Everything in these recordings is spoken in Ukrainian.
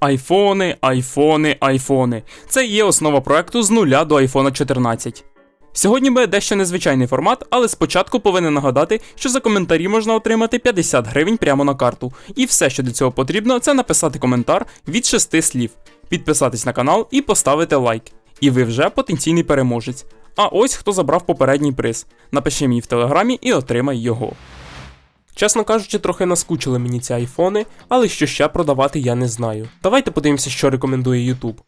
Айфони, айфони, айфони. Це є основа проекту з нуля до айфона 14. Сьогодні буде дещо незвичайний формат, але спочатку повинен нагадати, що за коментарі можна отримати 50 гривень прямо на карту. І все, що для цього потрібно, це написати коментар від 6 слів, підписатись на канал і поставити лайк. І ви вже потенційний переможець. А ось хто забрав попередній приз. Напиши мені в телеграмі і отримай його. Чесно кажучи, трохи наскучили мені ці айфони, але що ще продавати я не знаю. Давайте подивимося, що рекомендує YouTube.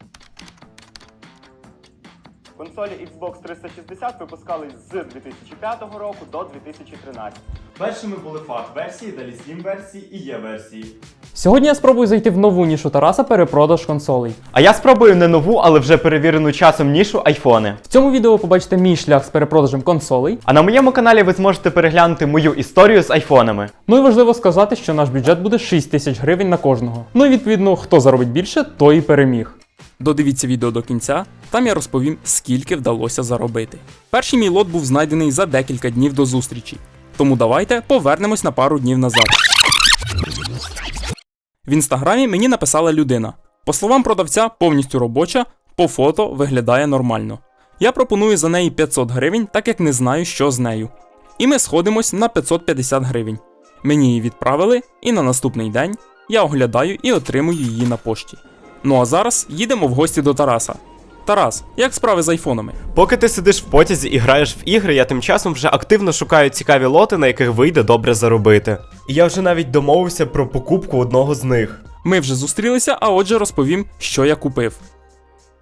Консолі Xbox 360 випускались з 2005 року до 2013. Першими були FAT-версії, далі Slim-версії і Є-версії. Сьогодні я спробую зайти в нову нішу Тараса перепродаж консолей. А я спробую не нову, але вже перевірену часом нішу айфони. В цьому відео ви побачите мій шлях з перепродажем консолей. А на моєму каналі ви зможете переглянути мою історію з айфонами. Ну і важливо сказати, що наш бюджет буде 6 тисяч гривень на кожного. Ну і відповідно, хто заробить більше, той і переміг. Додивіться відео до кінця, там я розповім, скільки вдалося заробити. Перший мій лот був знайдений за декілька днів до зустрічі. Тому давайте повернемось на пару днів назад. В інстаграмі мені написала людина. По словам продавця, повністю робоча, по фото виглядає нормально. Я пропоную за неї 500 гривень, так як не знаю, що з нею. І ми сходимось на 550 гривень. Мені її відправили, і на наступний день я оглядаю і отримую її на пошті. Ну а зараз їдемо в гості до Тараса. Тарас, як справи з айфонами? Поки ти сидиш в потязі і граєш в ігри, я тим часом вже активно шукаю цікаві лоти, на яких вийде добре заробити. І я вже навіть домовився про покупку одного з них. Ми вже зустрілися, а отже розповім, що я купив.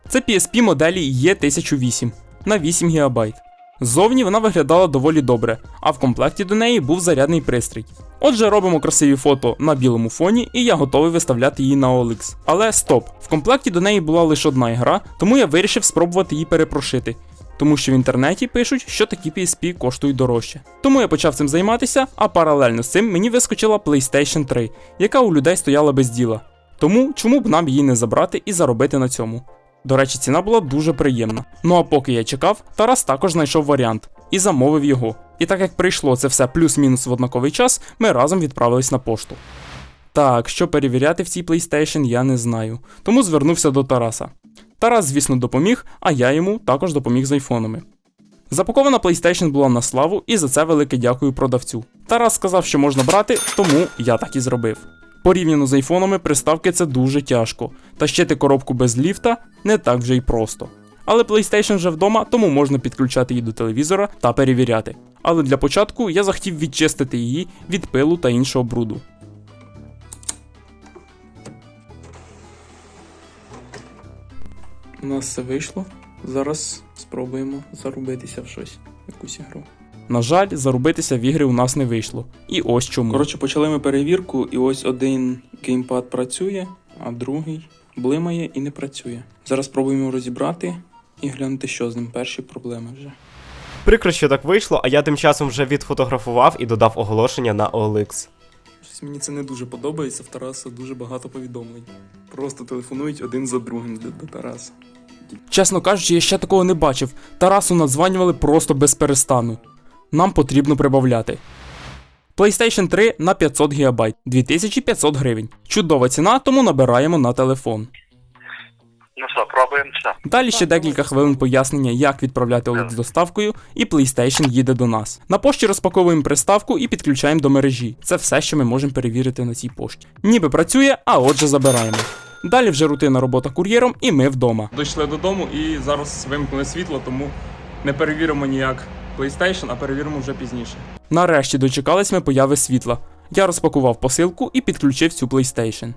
Це PSP моделі E1008 на 8 ГБ. Ззовні вона виглядала доволі добре, а в комплекті до неї був зарядний пристрій. Отже, робимо красиві фото на білому фоні, і я готовий виставляти її на OLX. Але стоп, в комплекті до неї була лише одна ігра, тому я вирішив спробувати її перепрошити. Тому що в інтернеті пишуть, що такі PSP коштують дорожче. Тому я почав цим займатися, а паралельно з цим мені вискочила PlayStation 3, яка у людей стояла без діла. Тому чому б нам її не забрати і заробити на цьому? До речі, ціна була дуже приємна. Ну а поки я чекав, Тарас також знайшов варіант і замовив його. І так як прийшло це все плюс-мінус в однаковий час, ми разом відправились на пошту. Так, що перевіряти в цій PlayStation, я не знаю. Тому звернувся до Тараса. Тарас, звісно, допоміг, а я йому також допоміг з айфонами. Запакована PlayStation була на славу, і за це велике дякую продавцю. Тарас сказав, що можна брати, тому я так і зробив. Порівняно з айфонами, приставки це дуже тяжко. Тащити коробку без ліфта не так вже й просто. Але PlayStation вже вдома, тому можна підключати її до телевізора та перевіряти. Але для початку я захотів відчистити її від пилу та іншого бруду. У нас все вийшло. Зараз спробуємо зарубитися в щось, якусь ігру. На жаль, зарубитися в ігри у нас не вийшло. І ось чому. Коротше, почали ми перевірку, і ось один геймпад працює, а другий блимає і не працює. Зараз спробуємо розібрати і глянути, що з ним. Перші проблеми вже. Прикро, що так вийшло, а я тим часом вже відфотографував і додав оголошення на OLX. Щось мені це не дуже подобається. В Тараса дуже багато повідомлень. Просто телефонують один за другим для до Тараса. Чесно кажучи, я ще такого не бачив. Тарасу надзванювали просто без перестану. Нам потрібно прибавляти. PlayStation 3 на 500 ГБ 2500 гривень. Чудова ціна, тому набираємо на телефон. Ну що, пробуємо все. Далі ще декілька хвилин пояснення, як відправляти OLED з доставкою, і PlayStation їде до нас. На пошті розпаковуємо приставку і підключаємо до мережі. Це все, що ми можемо перевірити на цій пошті. Ніби працює, а отже забираємо. Далі вже рутинна робота кур'єром, і ми вдома. Дійшли додому і зараз вимкнули світло, тому не перевіримо ніяк PlayStation, а перевіримо вже пізніше. Нарешті дочекались ми появи світла. Я розпакував посилку і підключив цю PlayStation.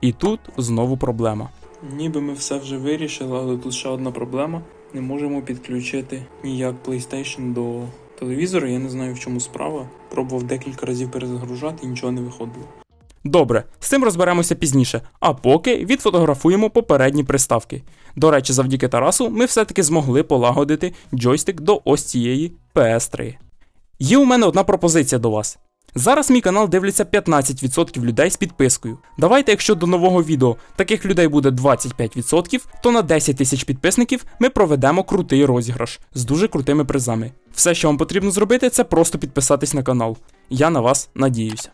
І тут знову проблема. Ніби ми все вже вирішили, але тут ще одна проблема. Не можемо підключити ніяк PlayStation до телевізора. Я не знаю в чому справа. Пробував декілька разів перезагружати і нічого не виходило. Добре, з цим розберемося пізніше, а поки відфотографуємо попередні приставки. До речі, завдяки Тарасу ми все-таки змогли полагодити джойстик до ось цієї PS3. Є у мене одна пропозиція до вас. Зараз мій канал дивляться 15% людей з підпискою. Давайте, якщо до нового відео таких людей буде 25%, то на 10 тисяч підписників ми проведемо крутий розіграш з дуже крутими призами. Все, що вам потрібно зробити, це просто підписатись на канал. Я на вас надіюся.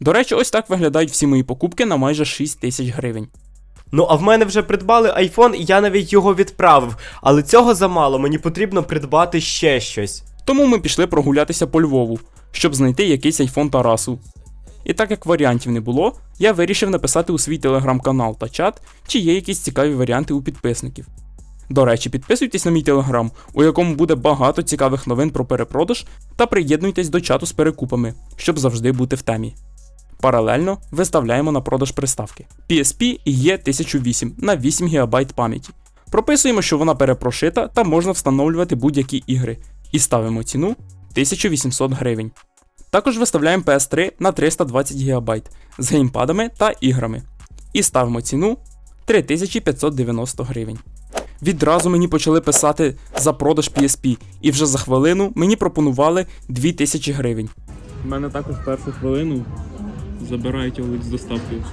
До речі, ось так виглядають всі мої покупки на майже 6 тисяч гривень. Ну а в мене вже придбали айфон, і я навіть його відправив. Але цього замало, мені потрібно придбати ще щось. Тому ми пішли прогулятися по Львову, щоб знайти якийсь айфон Тарасу. І так як варіантів не було, я вирішив написати у свій телеграм-канал та чат, чи є якісь цікаві варіанти у підписників. До речі, підписуйтесь на мій телеграм, у якому буде багато цікавих новин про перепродаж, та приєднуйтесь до чату з перекупами, щоб завжди бути в темі. Паралельно виставляємо на продаж приставки. PSP є 1008 на 8 ГБ пам'яті. Прописуємо, що вона перепрошита та можна встановлювати будь-які ігри, і ставимо ціну 1800 гривень. Також виставляємо PS3 на 320 ГБ з геймпадами та іграми. І ставимо ціну 3590 гривень. Відразу мені почали писати за продаж PSP, і вже за хвилину мені пропонували 2000 гривень. У мене також першу хвилину забирають його з доставкою.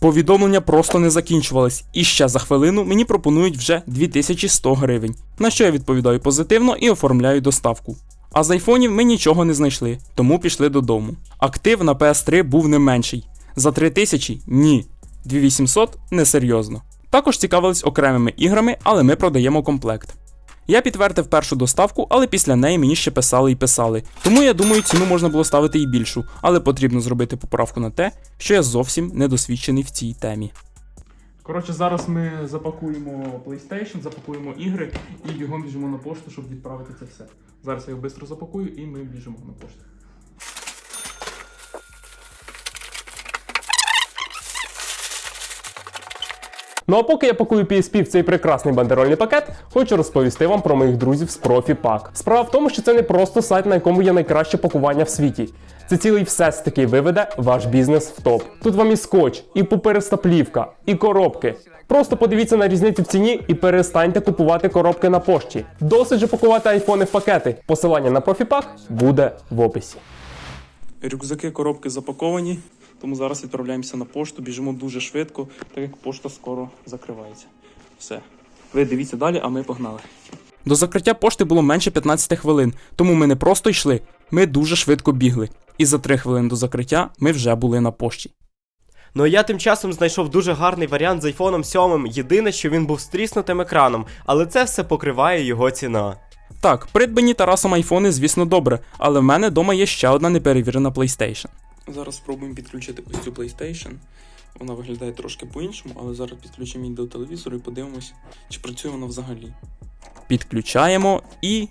Повідомлення просто не закінчувались, і ще за хвилину мені пропонують вже 2100 гривень, на що я відповідаю позитивно і оформляю доставку. А з айфонів ми нічого не знайшли, тому пішли додому. Актив на PS3 був не менший. За 3000 ні. 2800 несерйозно. Також цікавились окремими іграми, але ми продаємо комплект. Я підтвердив першу доставку, але після неї мені ще писали і писали. Тому я думаю, ціну можна було ставити і більшу, але потрібно зробити поправку на те, що я зовсім недосвідчений в цій темі. Коротше, зараз ми запакуємо PlayStation, запакуємо ігри і бігом біжимо на пошту, щоб відправити це все. Зараз я його швидко запакую і ми біжимо на пошту. Ну а поки я пакую PSP в цей прекрасний бандерольний пакет, хочу розповісти вам про моїх друзів з ProfiPack. Справа в тому, що це не просто сайт, на якому є найкраще пакування в світі. Це цілий всесвіт, який виведе ваш бізнес в топ. Тут вам і скотч, і папериста плівка, і коробки. Просто подивіться на різницю в ціні і перестаньте купувати коробки на пошті. Досить же пакувати айфони в пакети. Посилання на ProfiPack буде в описі. Рюкзаки, коробки запаковані, тому зараз відправляємося на пошту, біжимо дуже швидко, так як пошта скоро закривається. Все. Ви дивіться далі, а ми погнали. До закриття пошти було менше 15 хвилин, тому ми не просто йшли, ми дуже швидко бігли. І за 3 хвилини до закриття ми вже були на пошті. Ну а я тим часом знайшов дуже гарний варіант з айфоном 7. Єдине, що він був з тріснутим екраном, але це все покриває його ціна. Так, придбані Тарасом айфони, звісно, добре, але в мене вдома є ще одна неперевірена PlayStation. Зараз спробуємо підключити ось цю PlayStation. Вона виглядає трошки по-іншому, але зараз підключимо її до телевізору і подивимось, чи працює вона взагалі. Підключаємо і.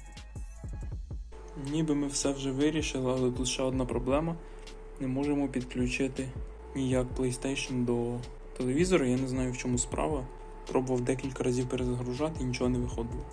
Ніби ми все вже вирішили, але тут ще одна проблема. Не можемо підключити ніяк PlayStation до телевізора. Я не знаю в чому справа. Пробував декілька разів перезагружати нічого не виходило.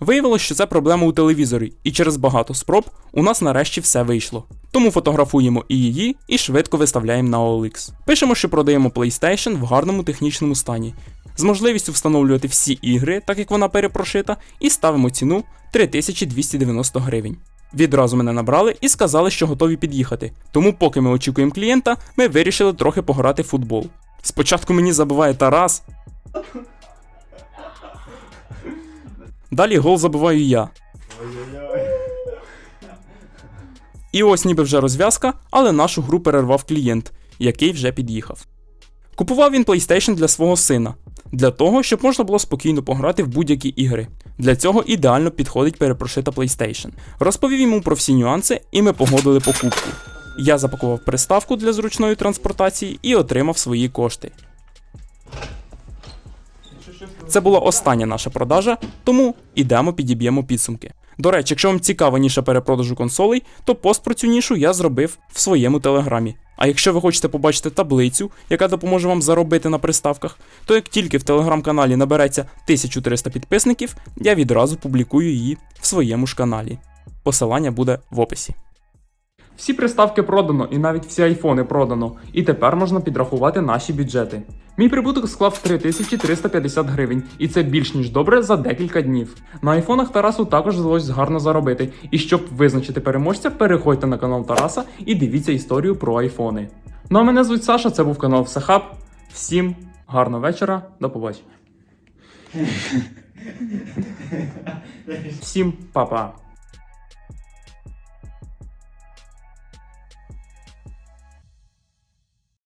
Виявилось, що це проблема у телевізорі, і через багато спроб у нас нарешті все вийшло. Тому фотографуємо і її, і швидко виставляємо на OLX. Пишемо, що продаємо PlayStation в гарному технічному стані, з можливістю встановлювати всі ігри, так як вона перепрошита, і ставимо ціну 3290 гривень. Відразу мене набрали і сказали, що готові під'їхати. Тому, поки ми очікуємо клієнта, ми вирішили трохи пограти в футбол. Спочатку мені забиває Тарас. Далі гол забиваю я. І ось ніби вже розв'язка, але нашу гру перервав клієнт, який вже під'їхав. Купував він PlayStation для свого сина, для того, щоб можна було спокійно пограти в будь-які ігри. Для цього ідеально підходить перепрошита PlayStation. Розповів йому про всі нюанси, і ми погодили покупку. Я запакував приставку для зручної транспортації і отримав свої кошти. Це була остання наша продажа, тому ідемо підіб'ємо підсумки. До речі, якщо вам цікава ніша перепродажу консолей, то пост про цю нішу я зробив в своєму телеграмі. А якщо ви хочете побачити таблицю, яка допоможе вам заробити на приставках, то як тільки в телеграм-каналі набереться 1300 підписників, я відразу публікую її в своєму ж каналі. Посилання буде в описі. Всі приставки продано і навіть всі айфони продано, і тепер можна підрахувати наші бюджети. Мій прибуток склав 3350 гривень, і це більш ніж добре за декілька днів. На айфонах Тарасу також вдалося гарно заробити. І щоб визначити переможця, переходьте на канал Тараса і дивіться історію про айфони. Ну а мене звуть Саша, це був канал Всехаб. Всім гарного вечора, до побачення. Всім па-па.